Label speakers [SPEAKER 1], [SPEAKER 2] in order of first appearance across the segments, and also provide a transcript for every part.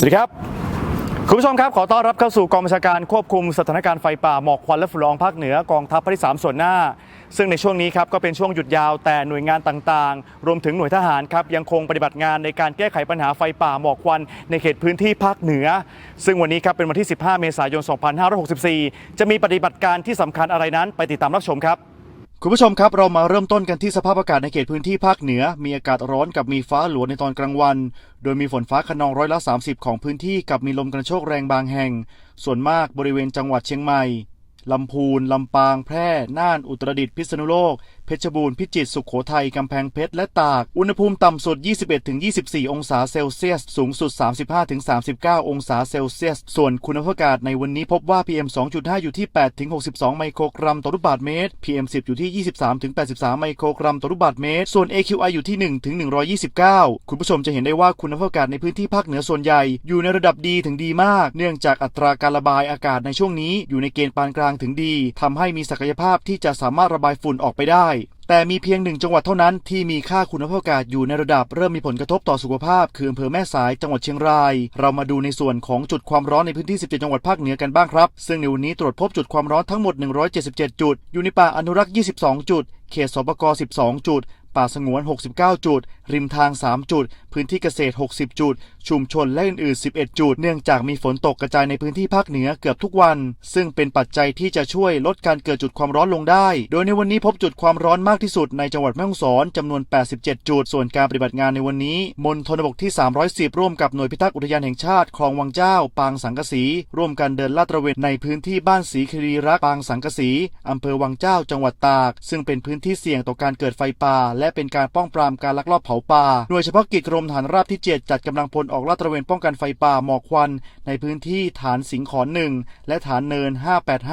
[SPEAKER 1] สวัสดีครับคุณผู้ชมครับ ขอต้อนรับเข้าสู่กองบัญชาการควบคุมสถานการณ์ไฟป่าหมอกควันและฝุ่นละอองภาคเหนือกองทัพภาคที่ 3 ส่วนหน้า ซึ่งในช่วงนี้ครับก็เป็นช่วงหยุดยาวแต่หน่วยงานต่างๆ รวมถึงหน่วยทหารครับยังคงปฏิบัติงานในการแก้ไขปัญหาไฟป่าหมอกควันในเขตพื้นที่ภาคเหนือ ซึ่งวันนี้ครับเป็นวันที่ 15 เมษายน 2564 จะมีปฏิบัติการที่สำคัญอะไรนั้นไปติดตามรับชมครับ คุณผู้ชมครับ เรามาเริ่มต้นกันที่สภาพอากาศในเขตพื้นที่ภาคเหนือ มีอากาศร้อนกับมีฟ้าหลวในตอนกลางวัน โดยมีฝนฟ้าขนองร้อยละ 30 ของพื้นที่กับมีลมกระโชกแรงบางแห่ง ส่วนมากบริเวณจังหวัดเชียงใหม่ ลำพูน ลำปาง แพร่ น่าน อุตรดิตถ์ พิษณุโลก เพชรบูรณ์ พิจิตร สุขโขทัย กำแพงเพชร และตาก อุณหภูมิต่ำสุด 21-24 องศาเซลเซียส สูงสุด 35-39 องศาเซลเซียส ส่วนคุณภาพอากาศในวันนี้พบว่า PM 2.5 อยู่ที่ 8-62 ไมโครกรัมต่อลูกบาศก์เมตร PM 10 อยู่ที่ 23-83 ไมโครกรัมต่อลูกบาศก์เมตร ส่วน AQI อยู่ที่ 1-129 คุณผู้ชมจะเห็นได้ว่าคุณภาพอากาศในพื้นที่ภาคเหนือส่วนใหญ่อยู่ในระดับดีถึงดีมาก เนื่องจากอัตราการระบายอากาศในช่วงนี้อยู่ในเกณฑ์ปานกลางถึงดีทำให้มีศักยภาพที่จะสามารถระบายฝุ่นออกไปได้ แต่มีเพียงหนึ่งจังหวัดเท่านั้นที่มีค่าคุณภาพอากาศอยู่ในระดับเริ่มมีผลกระทบต่อสุขภาพ คืออำเภอแม่สายจังหวัดเชียงราย เรามาดูในส่วนของจุดความร้อนในพื้นที่ 17 จังหวัดภาคเหนือกันบ้างครับ ซึ่งในวันนี้ตรวจพบจุดความร้อนทั้งหมด 177 จุด อยู่ในป่าอนุรักษ์ 22 จุด เขตสปก 12 จุด ป่าสงวน 69 จุด ริมทาง 3 จุดพื้นที่เกษตร 60 จุด ชุมชนและอื่นๆ 11 จุด เนื่องจากมีฝนตกกระจายในพื้นที่ภาคเหนือเกือบทุกวัน ซึ่งเป็นปัจจัยที่จะช่วยลดการเกิดจุดความร้อนลงได้ โดยในวันนี้พบจุดความร้อนมากที่สุดในจังหวัดแม่ฮ่องสอนจำนวน 87 จุด ส่วนการปฏิบัติงานในวันนี้มณฑลบกที่ 310 ร่วมกับหน่วยพิทักษ์อุทยานแห่งชาติคลองวังเจ้า ปางสังกสี ร่วมกันเดินลาดตระเวนในพื้นที่บ้านศรีคีรีรักปางสังกสีอำเภอวังเจ้า จังหวัดตาก ซึ่งเป็นพื้นที่เสี่ยงต่อการเกิดไฟป่า และเป็นการป้องปรามการลักลอบเผาป่าหน่วยเฉพาะกิจกรมฐานราบที่ 7 จัดกำลังพลออกลาดตระเวนป้องกันไฟป่าหมอกควัน ในพื้นที่ฐานสิงขอนหนึ่งและฐานเนิน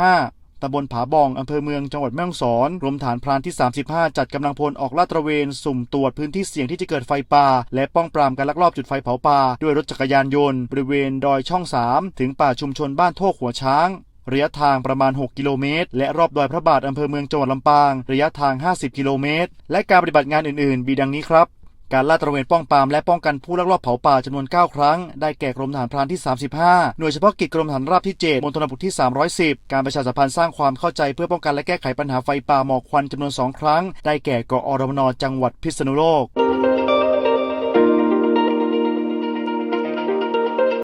[SPEAKER 1] 585ตำบลผาบองอำเภอเมืองจังหวัดแม่ฮ่องสอนรวมฐานพรานที่ 35 จัดกำลังพลออกลาดตระเวน สุ่มตรวจพื้นที่เสี่ยงที่จะเกิดไฟป่า และป้องปรามการลักลอบจุดไฟเผาป่า ด้วยรถจักรยานยนต์ บริเวณดอยช่อง 3 ถึงป่าชุมชนบ้านโทกหัวช้าง ระยะทางประมาณ 6 กิโลเมตร และรอบดอยพระบาทอำเภอเมืองจังหวัดลำปาง ระยะทาง 50 กิโลเมตร และการปฏิบัติงานอื่น ๆ มีดังนี้ครับ การลาดตระเวนป้องปรามและป้องกันผู้ลักลอบเผาป่าจำนวน 9 ครั้ง ได้แก่กรมทหารพรานที่ 35 หน่วยเฉพาะกิจกรมทหารราบที่ 7 มณฑลบุกที่ 310 การประชาสัมพันธ์สร้างความเข้าใจเพื่อป้องกันและแก้ไขปัญหาไฟป่าหมอกควันจำนวน 2 ครั้ง ได้แก่กอรมนจังหวัดพิษณุโลก